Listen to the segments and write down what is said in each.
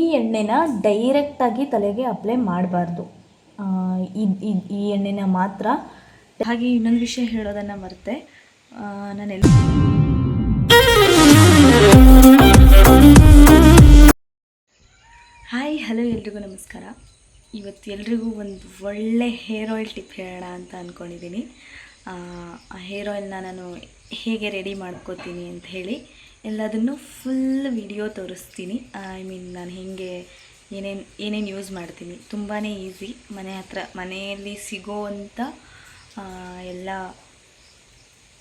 ಈ ಎಣ್ಣೆನ ಡೈರೆಕ್ಟಾಗಿ ತಲೆಗೆ ಅಪ್ಲೈ ಮಾಡಬಾರ್ದು. ಈ ಎಣ್ಣೆನ ಮಾತ್ರ. ಹಾಗೆ ಇನ್ನೊಂದು ವಿಷಯ ಹೇಳೋದನ್ನು ಮರೆತೆ. ನಾನೆಲ್ಲ ಹಾಯ್ ಹಲೋ ಎಲ್ರಿಗೂ ನಮಸ್ಕಾರ. ಇವತ್ತು ಎಲ್ರಿಗೂ ಒಂದು ಒಳ್ಳೆ ಹೇರ್ ಆಯಿಲ್ ಟಿಪ್ ಹೇಳೋಣ ಅಂತ ಅಂದ್ಕೊಂಡಿದ್ದೀನಿ ಆ ಹೇರ್ ಆಯಿಲ್ನ ನಾನು ಹೇಗೆ ರೆಡಿ ಮಾಡ್ಕೋತೀನಿ ಅಂತ ಹೇಳಿ ಎಲ್ಲದನ್ನು ಫುಲ್ ವಿಡಿಯೋ ತೋರಿಸ್ತೀನಿ. ಐ ಮೀನ್ ನಾನು ಹೇಗೆ ಏನೇನು ಏನೇನು ಯೂಸ್ ಮಾಡ್ತೀನಿ. ತುಂಬಾ ಈಸಿ ಮನೆ ಹತ್ರ, ಮನೆಯಲ್ಲಿ ಸಿಗೋವಂಥ ಎಲ್ಲ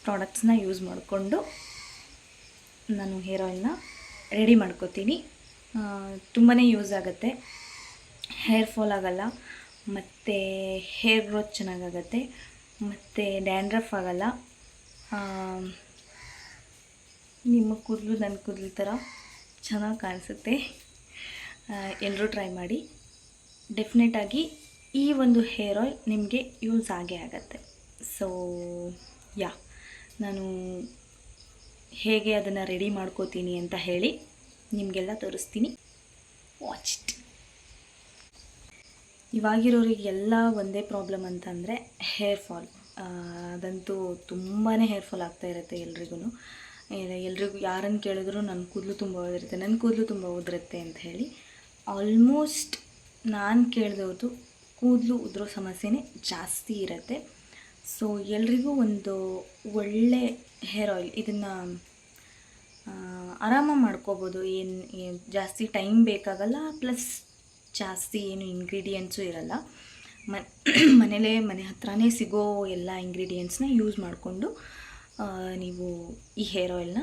ಪ್ರಾಡಕ್ಟ್ಸ್ನ ಯೂಸ್ ಮಾಡಿಕೊಂಡು ನಾನು ಹೇರ್ ಆಯಿಲ್ನ ರೆಡಿ ಮಾಡ್ಕೋತೀನಿ. ತುಂಬಾ ಯೂಸ್ ಆಗುತ್ತೆ. ಹೇರ್ ಫಾಲ್ ಆಗಲ್ಲ. ಮತ್ತು ಹೇರ್ ಗ್ರೋತ್ ಚೆನ್ನಾಗಾಗತ್ತೆ ಮತ್ತು ಡ್ಯಾಂಡ್ರಫ್ ಆಗಲ್ಲ. ನಿಮ್ಮ ಕೂದಲು ನನ್ನ ಕೂದಲು ಥರ ಚೆನ್ನಾಗಿ ಕಾಣಿಸುತ್ತೆ. ಎಲ್ಲರೂ ಟ್ರೈ ಮಾಡಿ. ಡೆಫಿನೆಟಾಗಿ ಈ ಒಂದು ಹೇರ್ ಆಯಿಲ್ ನಿಮಗೆ ಯೂಸ್ ಆಗೇ ಆಗತ್ತೆ. ಸೊ ಯಾ ನಾನು ಹೇಗೆ ಅದನ್ನು ರೆಡಿ ಮಾಡ್ಕೋತೀನಿ ಅಂತ ಹೇಳಿ ನಿಮಗೆಲ್ಲ ತೋರಿಸ್ತೀನಿ. ವಾಚ್ ಇಟ್ ಇವಾಗಿರೋರಿಗೆಲ್ಲ ಒಂದೇ ಪ್ರಾಬ್ಲಮ್ ಅಂತಂದರೆ ಹೇರ್ ಫಾಲ್ ಅದಂತೂ ತುಂಬಾ ಹೇರ್ ಫಾಲ್ ಆಗ್ತಾ ಇರುತ್ತೆ ಎಲ್ರಿಗೂ ಎಲ್ರಿಗೂ ಯಾರನ್ನು ಕೇಳಿದ್ರು ನನ್ನ ಕೂದಲು ತುಂಬ ಉದುರುತ್ತೆ ನನ್ನ ಕೂದಲು ತುಂಬ ಉದುರುತ್ತೆ ಅಂತ ಹೇಳಿ ಆಲ್ಮೋಸ್ಟ್ ನಾನು ಕೇಳಿದವ್ರದ್ದು ಕೂದಲು ಉದುರೋ ಸಮಸ್ಯೆನೇ ಜಾಸ್ತಿ ಇರುತ್ತೆ. ಸೊ ಎಲ್ರಿಗೂ ಒಂದು ಒಳ್ಳೆ ಹೇರ್ ಆಯಿಲ್ ಇದನ್ನು ಆರಾಮ ಮಾಡ್ಕೋಬೋದು. ಏನು ಜಾಸ್ತಿ ಟೈಮ್ ಬೇಕಾಗಲ್ಲ ಪ್ಲಸ್ ಜಾಸ್ತಿ ಏನು ಇಂಗ್ರೀಡಿಯೆಂಟ್ಸು ಇರಲ್ಲ. ಮನೇಲೇ ಮನೆ ಹತ್ರನೇ ಸಿಗೋ ಎಲ್ಲ ಇಂಗ್ರೀಡಿಯೆಂಟ್ಸ್ನ ಯೂಸ್ ಮಾಡಿಕೊಂಡು ನೀವು ಈ ಹೇರ್ ಆಯಿಲ್ನ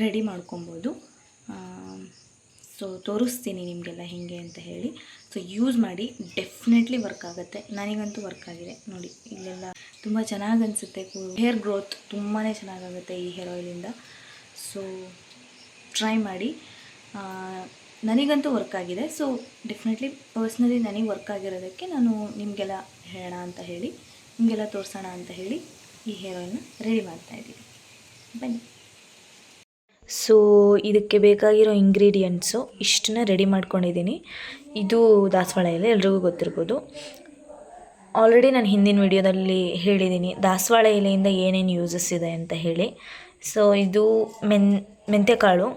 ರೆಡಿ ಮಾಡ್ಕೊಬೋದು. ಸೊ ತೋರಿಸ್ತೀನಿ ನಿಮಗೆಲ್ಲ ಹೇಗೆ ಅಂತ ಹೇಳಿ. ಸೊ ಯೂಸ್ ಮಾಡಿ ಡೆಫಿನೆಟ್ಲಿ ವರ್ಕ್ ಆಗುತ್ತೆ. ನನಗಂತೂ ವರ್ಕ್ ಆಗಿದೆ. ನೋಡಿ, ಇಲ್ಲೆಲ್ಲ ತುಂಬ ಚೆನ್ನಾಗಿ ಅನಿಸುತ್ತೆ. ಹೇರ್ ಗ್ರೋತ್ ತುಂಬಾ ಚೆನ್ನಾಗಾಗುತ್ತೆ ಈ ಹೇರ್ ಆಯಿಲಿಂದ ಸೊ ಟ್ರೈ ಮಾಡಿ. ನನಗಂತೂ ವರ್ಕ್ ಆಗಿದೆ. ಸೊ ಡೆಫಿನೆಟ್ಲಿ ಪರ್ಸ್ನಲಿ ನನಗೆ ವರ್ಕ್ ಆಗಿರೋದಕ್ಕೆ ನಾನು ನಿಮಗೆಲ್ಲ ಹೇಳೋಣ ಅಂತ ಹೇಳಿ, ನಿಮಗೆಲ್ಲ ತೋರಿಸೋಣ ಅಂತ ಹೇಳಿ ಈ ಹೇರನ್ನು ರೆಡಿ ಮಾಡ್ತಾ ಇದ್ದೀವಿ. ಬನ್ನಿ. ಸೊ ಇದಕ್ಕೆ ಬೇಕಾಗಿರೋ ಇಂಗ್ರೀಡಿಯೆಂಟ್ಸು ಇಷ್ಟನ್ನ ರೆಡಿ ಮಾಡ್ಕೊಂಡಿದ್ದೀನಿ. ಇದು ದಾಸವಾಳ ಎಲೆ, ಎಲ್ರಿಗೂ ಗೊತ್ತಿರ್ಬೋದು. ಆಲ್ರೆಡಿ ನಾನು ಹಿಂದಿನ ವಿಡಿಯೋದಲ್ಲಿ ಹೇಳಿದ್ದೀನಿ ದಾಸವಾಳ ಎಲೆಯಿಂದ ಏನೇನು ಯೂಸಸ್ ಇದೆ ಅಂತ ಹೇಳಿ. ಸೊ ಇದು ಮೆನ್ ಮೆಂತ್ಯಕಾಳು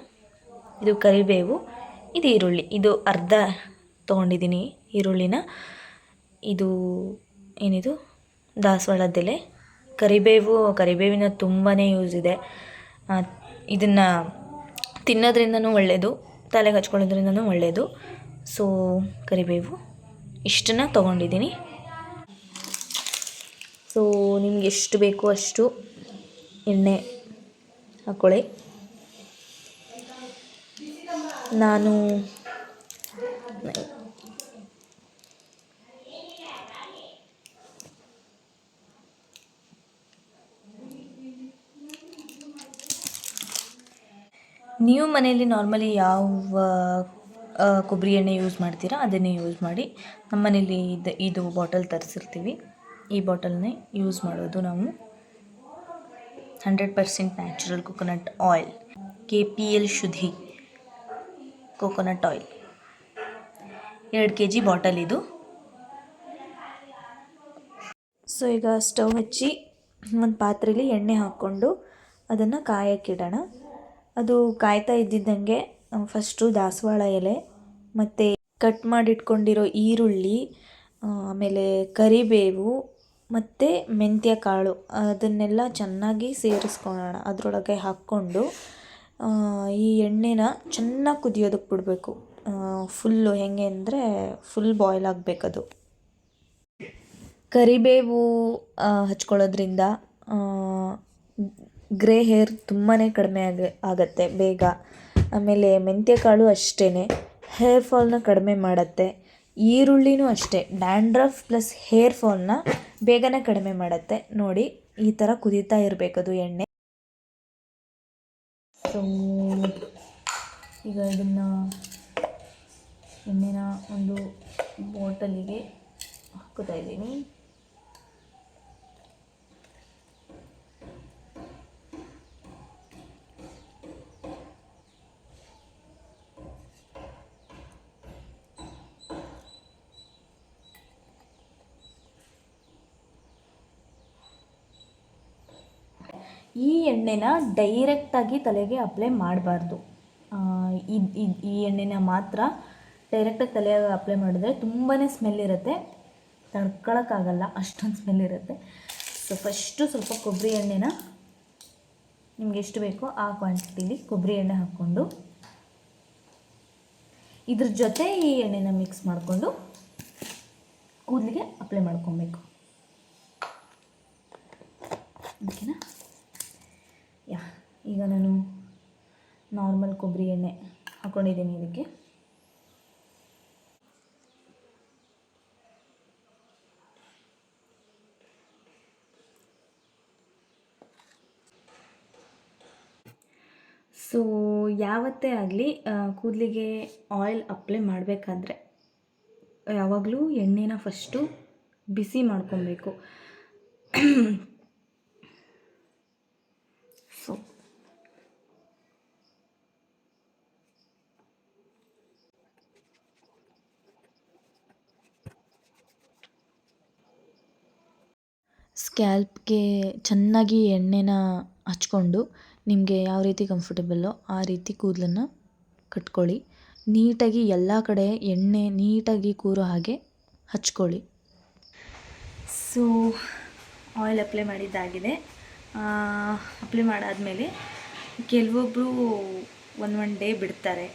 ಇದು ಕರಿಬೇವು, ಇದು ಈರುಳ್ಳಿ, ಇದು ಅರ್ಧ ತೊಗೊಂಡಿದ್ದೀನಿ ಈರುಳ್ಳಿನ. ಇದು, ಏನಿದು? ದಾಸವಾಳದೆಲೆ ಕರಿಬೇವು, ಕರಿಬೇವಿನ ತುಂಬಾ ಯೂಸ್ ಇದೆ. ಇದನ್ನು ತಿನ್ನೋದ್ರಿಂದನೂ ಒಳ್ಳೆಯದು ತಲೆಗೆ ಹಚ್ಕೊಳ್ಳೋದ್ರಿಂದನೂ ಒಳ್ಳೆಯದು ಸೊ ಕರಿಬೇವು ಇಷ್ಟನ್ನ ತೊಗೊಂಡಿದ್ದೀನಿ. ಸೊ ನಿಮ್ಗೆ ಎಷ್ಟು ಬೇಕೋ ಅಷ್ಟು ಎಣ್ಣೆ ಹಾಕ್ಕೊಳ್ಳಿ ನಾನು ನೀವು ಮನೆಯಲ್ಲಿ ನಾರ್ಮಲಿ ಯಾವ ಕೊಬ್ಬರಿ ಎಣ್ಣೆ ಯೂಸ್ ಮಾಡ್ತೀರಾ? ಅದನ್ನೇ ಯೂಸ್ ಮಾಡಿ ನಮ್ಮ ಮನೇಲಿ ಇದು ಇದು ಬಾಟಲ್ ತರಿಸಿರ್ತೀವಿ. ಈ ಬಾಟಲ್ನೇ ಯೂಸ್ ಮಾಡೋದು ನಾವು. Hundred percent natural coconut oil K P L Shuddhi coconut oil ಎರಡು ಕೆ ಜಿ ಬಾಟಲ್ ಇದು. ಸೊ ಈಗ ಸ್ಟವ್ ಹಚ್ಚಿ ಒಂದು ಪಾತ್ರೆಯಲ್ಲಿ ಎಣ್ಣೆ ಹಾಕ್ಕೊಂಡು ಅದನ್ನು ಕಾಯಕ್ಕಿಡೋಣ ಅದು ಕಾಯ್ತಾ ಇದ್ದಿದ್ದಂಗೆ ಫಸ್ಟು ದಾಸವಾಳ ಎಲೆ, ಮತ್ತು ಕಟ್ ಮಾಡಿಟ್ಕೊಂಡಿರೋ ಈರುಳ್ಳಿ ಆಮೇಲೆ ಕರಿಬೇವು, ಮತ್ತು ಮೆಂತ್ಯ ಕಾಳು ಅದನ್ನೆಲ್ಲ ಚೆನ್ನಾಗಿ ಸೇರಿಸ್ಕೊಳ್ಳೋಣ ಅದರೊಳಗೆ ಹಾಕ್ಕೊಂಡು ಈ ಎಣ್ಣೆನ ಚೆನ್ನಾಗಿ ಕುದಿಯೋದಕ್ಕೆ ಬಿಡಬೇಕು. ಫುಲ್ಲು ಹೆಂಗೆ ಅಂದರೆ ಫುಲ್ ಬಾಯ್ಲ್ ಆಗಬೇಕದು. ಕರಿಬೇವು ಹಚ್ಕೊಳ್ಳೋದ್ರಿಂದ ಗ್ರೇ ಹೇರ್ ತುಂಬಾ ಕಡಿಮೆ ಆಗಿ, ಆಗುತ್ತೆ ಬೇಗ. ಆಮೇಲೆ ಮೆಂತ್ಯಕಾಳು ಅಷ್ಟೇ ಹೇರ್ ಫಾಲ್ನ ಕಡಿಮೆ ಮಾಡುತ್ತೆ. ಈರುಳ್ಳಿನೂ ಅಷ್ಟೇ. ಡ್ಯಾಂಡ್ರಫ್ ಪ್ಲಸ್ ಹೇರ್ ಫಾಲ್ನ ಬೇಗನೆ ಕಡಿಮೆ ಮಾಡುತ್ತೆ. ನೋಡಿ, ಈ ಥರ ಕುದೀತಾ ಇರಬೇಕದು ಎಣ್ಣೆ. ಸೊ ಈಗ ಇದನ್ನು ಎಣ್ಣೆನ ಒಂದು ಬಾಟಲಿಗೆ ಹಾಕೋತಾ ಇದ್ದೀನಿ. ಈ ಎಣ್ಣೆನ ಡೈರೆಕ್ಟಾಗಿ ತಲೆಗೆ ಅಪ್ಲೈ ಮಾಡಬಾರ್ದು. ಈ ಎಣ್ಣೆನ ಮಾತ್ರ ಡೈರೆಕ್ಟಾಗಿ ತಲೆಗೆ ಅಪ್ಲೈ ಮಾಡಿದ್ರೆ ತುಂಬಾ ಸ್ಮೆಲ್ ಇರುತ್ತೆ. ತಡ್ಕೊಳಕ್ಕಾಗಲ್ಲ, ಅಷ್ಟೊಂದು ಸ್ಮೆಲ್ ಇರುತ್ತೆ. ಸೊ ಫಸ್ಟು ಸ್ವಲ್ಪ ಕೊಬ್ಬರಿ ಎಣ್ಣೆನ ನಿಮ್ಗೆ ಎಷ್ಟು ಬೇಕೋ ಆ ಕ್ವಾಂಟಿಟಿಲಿ ಕೊಬ್ಬರಿ ಎಣ್ಣೆ ಹಾಕ್ಕೊಂಡು, ಇದ್ರ ಜೊತೆ ಈ ಎಣ್ಣೆನ ಮಿಕ್ಸ್ ಮಾಡಿಕೊಂಡು ಕೂದಲಿಗೆ ಅಪ್ಲೈ ಮಾಡ್ಕೊಬೇಕು. ಓಕೆನಾ? ಈಗ ನಾನು ನಾರ್ಮಲ್ ಕೊಬ್ಬರಿ ಎಣ್ಣೆ ಹಾಕ್ಕೊಂಡಿದ್ದೀನಿ ಇದಕ್ಕೆ. ಸೊ ಯಾವತ್ತೇ ಆಗಲಿ ಕೂದಲಿಗೆ ಆಯಿಲ್ ಅಪ್ಲೈ ಮಾಡಬೇಕಾದ್ರೆ, ಯಾವಾಗಲೂ ಎಣ್ಣೆನ ಫಸ್ಟು ಬಿಸಿ ಮಾಡ್ಕೊಬೇಕು ಸೊ ಸ್ಕ್ಯಾಲ್ಪ್ಗೆ ಚೆನ್ನಾಗಿ ಎಣ್ಣೆನ ಹಚ್ಕೊಂಡು ನಿಮಗೆ ಯಾವ ರೀತಿ ಕಂಫರ್ಟೆಬಲ್ಲೋ ಆ ರೀತಿ ಕೂದಲನ್ನು ಕಟ್ಕೊಳ್ಳಿ. ನೀಟಾಗಿ ಎಲ್ಲ ಕಡೆ ಎಣ್ಣೆ ನೀಟಾಗಿ ಕೂರೋ ಹಾಗೆ ಹಚ್ಕೊಳ್ಳಿ. ಸೊ ಆಯಿಲ್ ಅಪ್ಲೈ ಮಾಡಿದ್ದಾಗಿದೆ. ಅಪ್ಲೈ ಮಾಡಾದಮೇಲೆ ಕೆಲವೊಬ್ಬರು ಒನ್ ಒನ್ ಡೇ ಬಿಡ್ತಾರೆ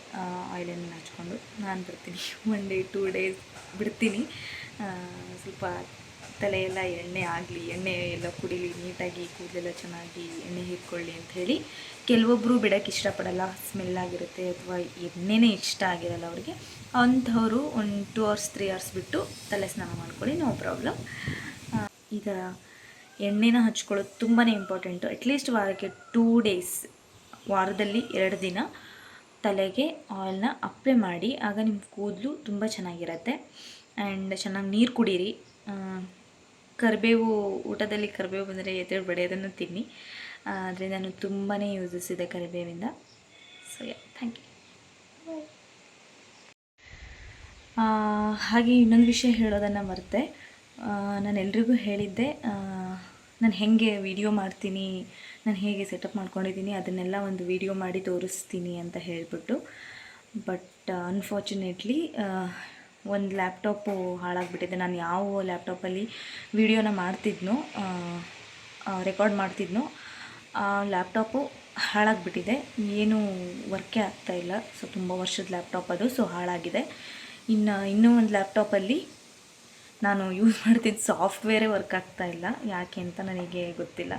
ಆಯಿಲನ್ನು ಹಚ್ಕೊಂಡು. ನಾನು ಬಿಡ್ತೀನಿ ಒನ್ ಡೇ ಟೂ ಡೇಸ್ ಬಿಡ್ತೀನಿ. ಸ್ವಲ್ಪ ತಲೆಯೆಲ್ಲ ಎಣ್ಣೆ ಆಗಲಿ, ಎಣ್ಣೆ ಎಲ್ಲ ಕುಡಿಲಿ, ನೀಟಾಗಿ ಕೂದಲೆಲ್ಲ ಚೆನ್ನಾಗಿ ಎಣ್ಣೆ ಹಿಡ್ಕೊಳ್ಳಿ ಅಂತ ಹೇಳಿ ಕೆಲವೊಬ್ಬರು ಬಿಡೋಕ್ಕೆ ಇಷ್ಟಪಡಲ್ಲ ಸ್ಮೆಲ್ ಆಗಿರುತ್ತೆ ಅಥವಾ ಎಣ್ಣೆನೇ ಇಷ್ಟ ಆಗಿರಲ್ಲ ಅವರಿಗೆ, ಅಂಥವರು ಒಂದು ಟೂ ಅವರ್ಸ್ ತ್ರೀ ಅವರ್ಸ್ ಬಿಟ್ಟು ತಲೆ ಸ್ನಾನ ಮಾಡ್ಕೊಳ್ಳಿ ನೋ ಪ್ರಾಬ್ಲಮ್ ಈಗ ಎಣ್ಣೆನ ಹಚ್ಕೊಳ್ಳೋದು ತುಂಬಾ ಇಂಪಾರ್ಟೆಂಟು ಅಟ್ಲೀಸ್ಟ್ ವಾರಕ್ಕೆ ಟೂ ಡೇಸ್ ವಾರದಲ್ಲಿ ಎರಡು ದಿನ ತಲೆಗೆ ಆಯಿಲ್ನ ಅಪ್ಲೈ ಮಾಡಿ, ಆಗ ನಿಮ್ಮ ಕೂದಲು ತುಂಬ ಚೆನ್ನಾಗಿರುತ್ತೆ. ಆ್ಯಂಡ್ ಚೆನ್ನಾಗಿ ನೀರು ಕುಡೀರಿ. ಕರಿಬೇವು, ಊಟದಲ್ಲಿ ಕರಿಬೇವು ಬಂದರೆ ಎದೆ ಅದನ್ನು ತಿನ್ನಿ. ಆದರೆ ನಾನು ತುಂಬಾ ಯೂಸಸ್ ಇದೆ ಕರಿಬೇವಿಂದ. ಸೊ ಯಾ ಥ್ಯಾಂಕ್ ಯು ಹಾಗೆ ಇನ್ನೊಂದು ವಿಷಯ ಹೇಳೋದನ್ನು ಮರೆತೆ. ನಾನು ಎಲ್ರಿಗೂ ಹೇಳಿದ್ದೆ ನಾನು ಹೇಗೆ ವಿಡಿಯೋ ಮಾಡ್ತೀನಿ, ನಾನು ಹೇಗೆ ಸೆಟಪ್ ಮಾಡ್ಕೊಂಡಿದ್ದೀನಿ ಅದನ್ನೆಲ್ಲ ಒಂದು ವಿಡಿಯೋ ಮಾಡಿ ತೋರಿಸ್ತೀನಿ ಅಂತ ಹೇಳಿಬಿಟ್ಟು. ಬಟ್ ಅನ್ಫಾರ್ಚುನೇಟ್ಲಿ ಒಂದು ಲ್ಯಾಪ್ಟಾಪು ಹಾಳಾಗಿಬಿಟ್ಟಿದೆ. ನಾನು ಯಾವ ಲ್ಯಾಪ್ಟಾಪಲ್ಲಿ ವೀಡಿಯೋನ ಮಾಡ್ತಿದ್ನೋ ರೆಕಾರ್ಡ್ ಮಾಡ್ತಿದ್ನೋ, ಆ ಲ್ಯಾಪ್ಟಾಪು ಹಾಳಾಗಿಬಿಟ್ಟಿದೆ. ಏನೂ ವರ್ಕೇ ಇಲ್ಲ. ಸೊ, ತುಂಬ ವರ್ಷದ ಲ್ಯಾಪ್ಟಾಪ್ ಅದು. ಸೊ, ಹಾಳಾಗಿದೆ. ಇನ್ನು, ಇನ್ನೂ ಒಂದು ಲ್ಯಾಪ್ಟಾಪಲ್ಲಿ ನಾನು ಯೂಸ್ ಮಾಡ್ತಿದ್ದ ಸಾಫ್ಟ್ವೇರೇ ವರ್ಕ್ ಆಗ್ತಾ ಇಲ್ಲ. ಯಾಕೆ ಅಂತ ನನಗೆ ಗೊತ್ತಿಲ್ಲ.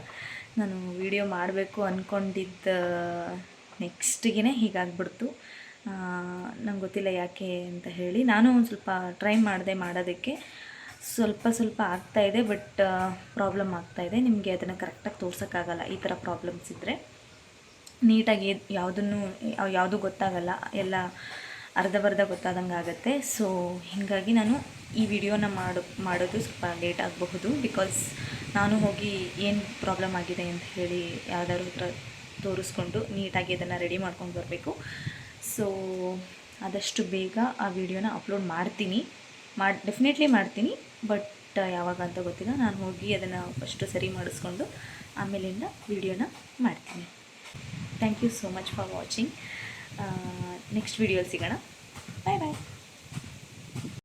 ನಾನು ವಿಡಿಯೋ ಮಾಡಬೇಕು ಅಂದ್ಕೊಂಡಿದ್ದ ನೆಕ್ಸ್ಟಿಗೆ ಹೀಗಾಗ್ಬಿಡ್ತು. ನಂಗೆ ಗೊತ್ತಿಲ್ಲ ಯಾಕೆ ಅಂತ ಹೇಳಿ. ನಾನು ಒಂದು ಸ್ವಲ್ಪ ಟ್ರೈ ಮಾಡಿದೆ ಮಾಡೋದಕ್ಕೆ. ಸ್ವಲ್ಪ ಸ್ವಲ್ಪ ಆಗ್ತಾ ಇದೆ ಬಟ್ ಪ್ರಾಬ್ಲಮ್ ಆಗ್ತಾ ಇದೆ. ನಿಮಗೆ ಅದನ್ನು ಕರೆಕ್ಟಾಗಿ ತೋರ್ಸೋಕ್ಕಾಗಲ್ಲ ಈ ಥರ ಪ್ರಾಬ್ಲಮ್ಸ್ ಇದ್ದರೆ ನೀಟಾಗಿ ಯಾವುದನ್ನು ಯಾವುದೂ ಗೊತ್ತಾಗಲ್ಲ, ಎಲ್ಲ ಅರ್ಧ ಬರ್ಧ ಗೊತ್ತಾದಂಗೆ ಆಗುತ್ತೆ. ಸೊ ಹೀಗಾಗಿ ನಾನು ಈ ವಿಡಿಯೋನ ಮಾಡೋ, ಮಾಡೋದು ಸ್ವಲ್ಪ ಲೇಟ್ ಆಗಬಹುದು ಬಿಕಾಸ್ ನಾನು ಹೋಗಿ ಏನು ಪ್ರಾಬ್ಲಮ್ ಆಗಿದೆ ಅಂತ ಹೇಳಿ ಯಾವ್ದಾದ್ರು ಹತ್ರ ತೋರಿಸ್ಕೊಂಡು ನೀಟಾಗಿ ಅದನ್ನು ರೆಡಿ ಮಾಡ್ಕೊಂಡು ಬರಬೇಕು. ಸೊ ಆದಷ್ಟು ಬೇಗ ಆ ವಿಡಿಯೋನ ಅಪ್ಲೋಡ್ ಮಾಡ್ತೀನಿ. ಮಾಡಿ ಡೆಫಿನೆಟ್ಲಿ ಮಾಡ್ತೀನಿ. ಬಟ್ ಯಾವಾಗ ಅಂತ ಗೊತ್ತಿಲ್ಲ. ನಾನು ಹೋಗಿ ಅದನ್ನು ಫಸ್ಟು ಸರಿ ಮಾಡಿಸ್ಕೊಂಡು ಆಮೇಲಿಂದ ವಿಡಿಯೋನ ಮಾಡ್ತೀನಿ. Thank you so much for watching next ವಿಡಿಯೋಲಿ ಸಿಗೋಣ.